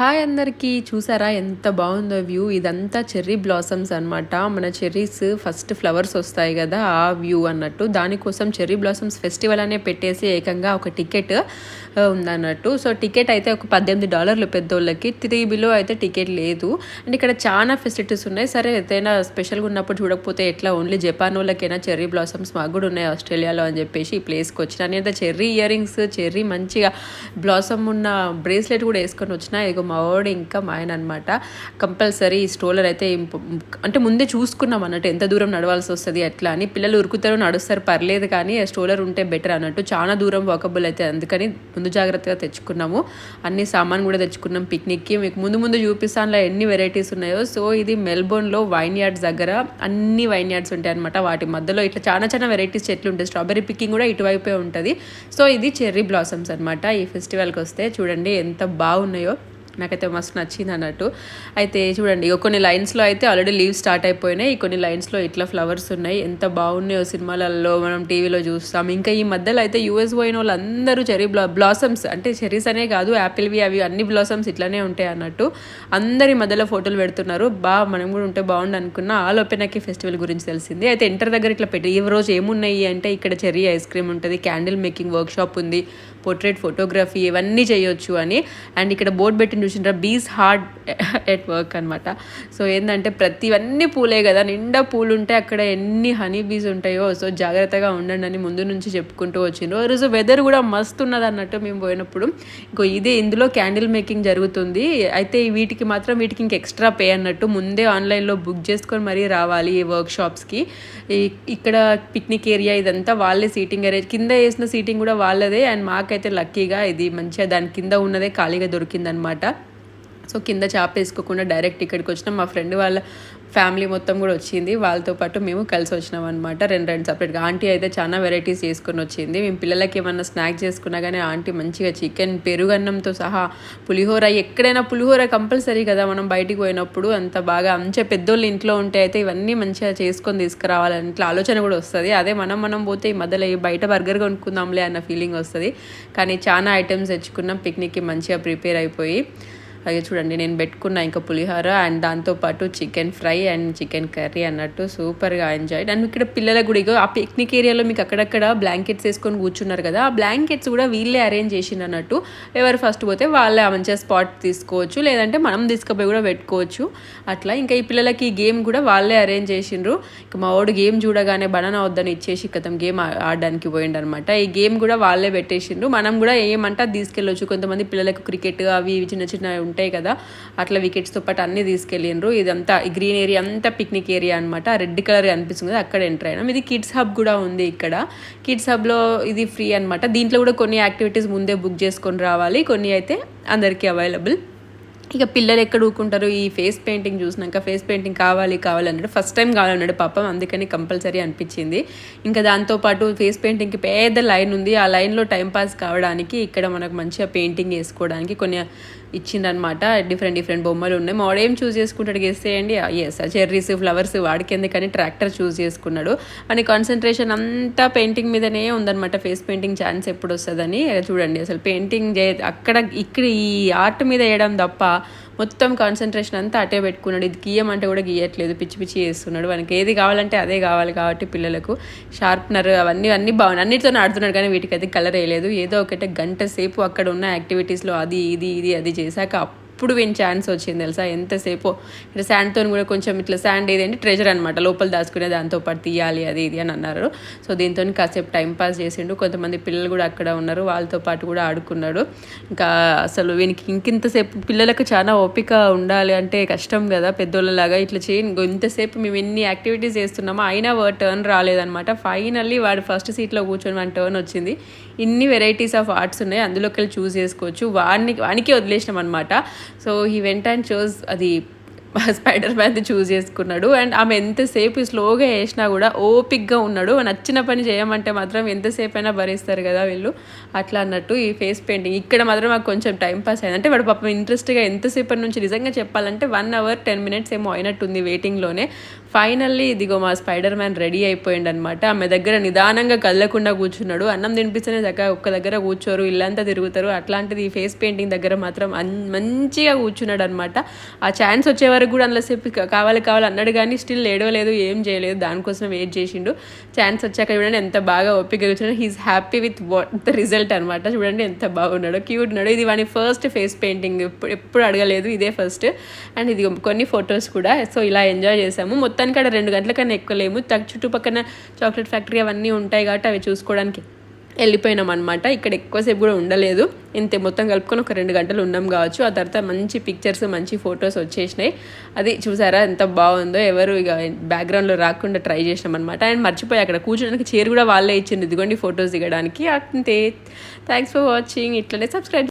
Hi అందరికీ. చూసారా ఎంత బాగుందో వ్యూ. ఇదంతా చెర్రీ బ్లాసమ్స్ అన్నమాట. మన చెర్రీస్ ఫస్ట్ ఫ్లవర్స్ వస్తాయి కదా ఆ వ్యూ అన్నట్టు. దానికోసం చెర్రీ బ్లాసమ్స్ ఫెస్టివల్ అనే పెట్టేసి ఏకంగా ఒక టికెట్ ఉందన్నట్టు. సో టికెట్ అయితే ఒక పద్దెనిమిది డాలర్లు పెద్దోళ్ళకి. త్రీ బిలో అయితే టికెట్ లేదు. అండ్ ఇక్కడ చాలా ఫెసిలిటీస్ ఉన్నాయి. సరే ఏదైనా స్పెషల్గా ఉన్నప్పుడు చూడకపోతే ఎట్లా? ఓన్లీ జపాన్ వాళ్ళకైనా చెర్రీ బ్లాసమ్స్ మాకు కూడా ఉన్నాయి ఆస్ట్రేలియాలో అని చెప్పేసి ఈ ప్లేస్కి వచ్చిన. నేను చెర్రీ ఇయర్ రింగ్స్ చెర్రీ మంచిగా బ్లాసమ్ ఉన్న బ్రేస్లెట్ కూడా వేసుకొని వచ్చిన. ఇగో మా వాడు ఇంకా మా ఆయన అనమాట కంపల్సరీ ఈ స్ట్రోలర్ అయితే అంటే ముందే చూసుకున్నాం అన్నట్టు ఎంత దూరం నడవాల్సి వస్తుంది అట్లా అని. పిల్లలు ఉరుకుతారు నడుస్తారు పర్లేదు కానీ స్ట్రోలర్ ఉంటే బెటర్ అన్నట్టు. చాలా దూరం వాకబుల్ అయితే అందుకని ముందు జాగ్రత్తగా తెచ్చుకున్నాము. అన్ని సామాన్ కూడా తెచ్చుకున్నాం పిక్నిక్కి మీకు ముందు ముందు చూపిస్తానులో ఎన్ని వెరైటీస్ ఉన్నాయో. సో ఇది మెల్బోర్న్లో వైన్ యార్డ్స్ దగ్గర అన్ని వైన్ యార్డ్స్ ఉంటాయి అనమాట వాటి మధ్యలో ఇట్లా చాలా చాలా వెరైటీస్ చెట్లు ఉంటాయి. స్ట్రాబెరీ పికింగ్ కూడా ఇటువైపే ఉంటుంది. సో ఇది చెర్రీ బ్లాసమ్స్ అనమాట ఈ ఫెస్టివల్కి వస్తే చూడండి ఎంత బాగున్నాయో. నాకైతే మస్తు నచ్చింది అన్నట్టు. అయితే చూడండి కొన్ని లైన్స్లో అయితే ఆల్రెడీ లీవ్ స్టార్ట్ అయిపోయినాయి. కొన్ని లైన్స్లో ఇట్లా ఫ్లవర్స్ ఉన్నాయి. ఎంత బాగున్నాయో సినిమాలలో మనం టీవీలో చూస్తాం. ఇంకా ఈ మధ్యలో అయితే యూఎస్ పోయిన వాళ్ళందరూ చెరీ బ్లా బ్లాసమ్స్ అంటే చెరీస్ అనే కాదు యాపిల్వి అవి అన్ని బ్లాసమ్స్ ఇట్లానే ఉంటాయి అన్నట్టు. అందరి మధ్యలో ఫోటోలు పెడుతున్నారు. బా మనం కూడా ఉంటే బాగుండు అనుకున్న ఆ లోపే నాకు ఫెస్టివల్ గురించి తెలిసింది. అయితే ఇంటర్ దగ్గర ఇట్లా పెట్టి ఈ రోజు ఏమున్నాయి అంటే ఇక్కడ చెర్రీ ఐస్ క్రీమ్ ఉంటుంది క్యాండిల్ మేకింగ్ వర్క్ షాప్ ఉంది పోర్ట్రేట్ ఫోటోగ్రఫీ ఇవన్నీ చేయొచ్చు అని. అండ్ ఇక్కడ బోర్డు పెట్టి చూసినరా బీస్ హార్డ్ ఎట్ వర్క్ అనమాట సో ఏంటంటే ప్రతివన్నీ పూలే కదా నిండా పూలు ఉంటే అక్కడ ఎన్ని హనీ బీస్ ఉంటాయో సో జాగ్రత్తగా ఉండండి అని ముందు నుంచి చెప్పుకుంటూ వచ్చిండ్రు. ఆ రోజు వెదర్ కూడా మస్తు ఉన్నది అన్నట్టు మేము పోయినప్పుడు. ఇంకో ఇదే ఇందులో క్యాండిల్ మేకింగ్ జరుగుతుంది. అయితే వీటికి మాత్రం వీటికి ఇంక ఎక్స్ట్రా పే అన్నట్టు ముందే ఆన్లైన్లో బుక్ చేసుకొని మరీ రావాలి ఈ వర్క్ షాప్స్కి ఇక్కడ పిక్నిక్ ఏరియా ఇదంతా వాళ్ళే సీటింగ్ అరేంజ్ కింద వేసిన సీటింగ్ కూడా వాళ్ళదే. అండ్ మాకైతే లక్కీగా ఇది మంచిగా దాని కింద ఉన్నదే ఖాళీగా దొరికిందనమాట సో కింద చాప వేసుకోకుండా డైరెక్ట్ ఇక్కడికి వచ్చినాం. మా ఫ్రెండ్ వాళ్ళ ఫ్యామిలీ మొత్తం కూడా వచ్చింది. వాళ్ళతో పాటు మేము కలిసి వచ్చినాం అనమాట రెండు రెండు సపరేట్గా. ఆంటీ అయితే చాలా వెరైటీస్ చేసుకొని వచ్చింది. మేము పిల్లలకి ఏమన్నా స్నాక్ చేసుకున్నా కానీ ఆంటీ మంచిగా చికెన్ పెరుగన్నంతో సహా పులిహోర. ఎక్కడైనా పులిహోర కంపల్సరీ కదా మనం బయటికి పోయినప్పుడు. అంత బాగా మంచిగా పెద్దోళ్ళు ఇంట్లో ఉంటే అయితే ఇవన్నీ మంచిగా చేసుకొని తీసుకురావాలని ఇట్లా ఆలోచన కూడా వస్తుంది. అదే మనం మనం పోతే ఈ మధ్యలో బయట బర్గర్ కొనుక్కుందాంలే అన్న ఫీలింగ్ వస్తుంది. కానీ చాలా ఐటమ్స్ తెచ్చుకున్నాం. పిక్నిక్కి మంచిగా ప్రిపేర్ అయిపోయి అలాగే చూడండి నేను పెట్టుకున్న ఇంకా పులిహోర అండ్ దాంతోపాటు chicken fry and chicken curry అన్నట్టు సూపర్గా ఎంజాయ్ అండ్ ఇక్కడ పిల్లలకు కూడా ఇగో ఆ పిక్నిక్ ఏరియాలో మీకు అక్కడక్కడ బ్లాంకెట్స్ వేసుకొని కూర్చున్నారు కదా ఆ బ్లాంకెట్స్ కూడా వీళ్ళే అరేంజ్ చేసిండు అన్నట్టు. ఎవరు ఫస్ట్ పోతే వాళ్ళే ఆ మంచిగా స్పాట్ తీసుకోవచ్చు లేదంటే మనం తీసుకుపోయి కూడా పెట్టుకోవచ్చు. అట్లా ఇంకా ఈ పిల్లలకి ఈ గేమ్ కూడా వాళ్ళే అరేంజ్ చేసిండ్రు. ఇంకా మా వాడు గేమ్ చూడగానే బనానా వద్దని ఇచ్చేసి కథం గేమ్ ఆడడానికి పోయిండు అనమాట ఈ గేమ్ కూడా వాళ్ళే పెట్టేసిండ్రు. మనం కూడా ఏమంటే తీసుకెళ్ళొచ్చు. కొంతమంది పిల్లలకు క్రికెట్ అవి చిన్న చిన్న ఉంటాయి కదా అట్లా వికెట్స్తో పాటు అన్నీ తీసుకెళ్ళిండ్రు. ఇదంతా ఈ గ్రీన్ ఏరియా అంతా పిక్నిక్ ఏరియా అనమాట రెడ్ కలర్ అనిపిస్తుంది కదా అక్కడ ఎంటర్ అయినాం. ఇది కిడ్స్ హబ్ కూడా ఉంది ఇక్కడ. కిడ్స్ హబ్లో ఇది ఫ్రీ అనమాట దీంట్లో కూడా కొన్ని యాక్టివిటీస్ ముందే బుక్ చేసుకొని రావాలి. కొన్ని అయితే అందరికీ అవైలబుల్ ఇక పిల్లలు ఎక్కడ ఊకుంటారు ఈ ఫేస్ పెయింటింగ్ చూసినాక ఫేస్ పెయింటింగ్ కావాలి కావాలి అన్నాడు. ఫస్ట్ టైం కావాలన్నాడు పాపం అందుకని కంపల్సరీ అనిపించింది. ఇంకా దాంతోపాటు ఫేస్ పెయింటింగ్కి పెద్ద లైన్ ఉంది. ఆ లైన్లో టైం పాస్ కావడానికి ఇక్కడ మనకు మంచిగా పెయింటింగ్ వేసుకోవడానికి కొన్ని ఇచ్చిందనమాట డిఫరెంట్ డిఫరెంట్ బొమ్మలు ఉన్నాయి. మా ఏం చూస్ చేసుకుంటాడు గెస్తేయండి ఎస్ చెర్రీస్ ఫ్లవర్స్ వాడికి ఎందుకని ట్రాక్టర్ చూస్ చేసుకున్నాడు. అని కాన్సన్ట్రేషన్ అంతా పెయింటింగ్ మీదనే ఉందన్నమాట. ఫేస్ పెయింటింగ్ ఛాన్స్ ఎప్పుడు వస్తుందని. చూడండి అసలు పెయింటింగ్ చే అక్కడ ఇక్కడ ఈ ఆర్ట్ మీద వేయడం తప్ప మొత్తం కాన్సన్ట్రేషన్ అంతా అటే పెట్టుకున్నాడు. ఇది గీయమంటే కూడా గీయట్లేదు. పిచ్చి పిచ్చి చేస్తున్నాడు. మనకి ఏది కావాలంటే అదే కావాలి కాబట్టి పిల్లలకు షార్ప్నర్ అవన్నీ అన్నీ బాగున్నాయి. అన్నిటితో ఆడుతున్నాడు కానీ వీటికి అయితే కలర్ వేయలేదు. ఏదో ఒకటే గంట సేపు అక్కడ ఉన్న యాక్టివిటీస్లో అది ఇది ఇది అది చేశాక అప్పుడు విన్ ఛాన్స్ వచ్చింది తెలుసా? ఎంతసేపు? ఇట్లా శాండ్తో కూడా కొంచెం ఇట్లా శాండ్ ఏదంటే? ట్రెజర్ అనమాట లోపల దాచుకునే దాంతో పాటు తీయాలి అది ఇది అని అన్నారు. సో దీంతో కాసేపు టైం పాస్ చేసిండు. కొంతమంది పిల్లలు కూడా అక్కడ ఉన్నారు. వాళ్ళతో పాటు కూడా ఆడుకున్నాడు. ఇంకా అసలు వీనికి ఇంకింతసేపు పిల్లలకు చాలా ఓపిక ఉండాలి అంటే కష్టం కదా పెద్దోళ్ళలాగా. ఇట్లా చేయి ఇంతసేపు మేము ఎన్ని యాక్టివిటీస్ చేస్తున్నామో అయినా వాడు టర్న్ రాలేదనమాట ఫైనల్లీ వాడు ఫస్ట్ సీట్లో కూర్చొని వాడి టర్న్ వచ్చింది. ఇన్ని వెరైటీస్ ఆఫ్ ఆర్ట్స్ ఉన్నాయి. అందులోకి వెళ్ళి చూస్ చేసుకోవచ్చు. వాడిని వానికి వదిలేసినాం అనమాట సో ఈ వెంట అండ్ చూస్ అది స్పైడర్ మ్యాన్ చూస్ చేసుకున్నాడు. అండ్ ఆమె ఎంతసేపు స్లోగా వేసినా కూడా ఓపిక్గా ఉన్నాడు. నచ్చిన పని చేయమంటే మాత్రం ఎంతసేపు అయినా భరిస్తారు కదా వీళ్ళు. అట్లా అన్నట్టు ఈ ఫేస్ పెయింటింగ్ ఇక్కడ మాత్రం మాకు కొంచెం టైం పాస్ అయింది. అంటే వాడు పాపం ఇంట్రెస్ట్గా ఎంతసేపటి నుంచి నిజంగా చెప్పాలంటే వన్ అవర్ టెన్ మినిట్స్ ఏమో అయినట్టుంది వెయిటింగ్లోనే ఫైనల్లీ ఇదిగో మా స్పైడర్ మ్యాన్ రెడీ అయిపోయింది అనమాట ఆమె దగ్గర నిదానంగా కదలకుండా కూర్చున్నాడు. అన్నం తినిపిస్తేనే దగ్గర ఒక్క దగ్గర కూర్చోరు ఇల్లంతా తిరుగుతారు. అట్లాంటిది ఈ ఫేస్ పెయింటింగ్ దగ్గర మాత్రం అన్- మంచిగా కూర్చున్నాడు అనమాట ఆ ఛాన్స్ వచ్చే వరకు కూడా అందులోసేపు కావాలి కావాలి అన్నాడు కానీ స్టిల్ ఏడవలేదు ఏం చేయలేదు. దానికోసం వెయిట్ చేసిండు. ఛాన్స్ వచ్చాక చూడండి ఎంత బాగా ఓపిక కూర్చున్నాడు. He's happy with what the result అనమాట చూడండి ఎంత బాగున్నాడు క్యూట్ ఉన్నాడు. ఇది వాని ఫస్ట్ ఫేస్ పెయింటింగ్ ఎప్పుడు ఎప్పుడు అడగలేదు ఇదే ఫస్ట్ అండ్ ఇది కొన్ని ఫొటోస్ కూడా. సో ఇలా ఎంజాయ్ చేసాము. మొత్తానికి అక్కడ రెండు గంటల కన్నా ఎక్కువలేము. తగ్ చుట్టుపక్కన చాక్లెట్ ఫ్యాక్టరీ అవన్నీ ఉంటాయి కాబట్టి అవి చూసుకోవడానికి వెళ్ళిపోయినాం అనమాట ఇక్కడ ఎక్కువసేపు కూడా ఉండలేదు. ఇంత మొత్తం కలుపుకొని ఒక రెండు గంటలు ఉన్నాం కావచ్చు. ఆ తర్వాత మంచి పిక్చర్స్ మంచి ఫొటోస్ వచ్చేసినాయి. అది చూసారా ఎంత బాగుందో. ఎవరు ఇక బ్యాక్గ్రౌండ్లో రాకుండా ట్రై చేసినాం అనమాట అండ్ మర్చిపోయి అక్కడ కూర్చోడానికి చైర్ కూడా వాళ్ళే ఇచ్చింది ఇదిగోండి ఫొటోస్ దిగడానికి. అంతే. థ్యాంక్స్ ఫర్ వాచింగ్ ఇట్లనే సబ్స్క్రైబ్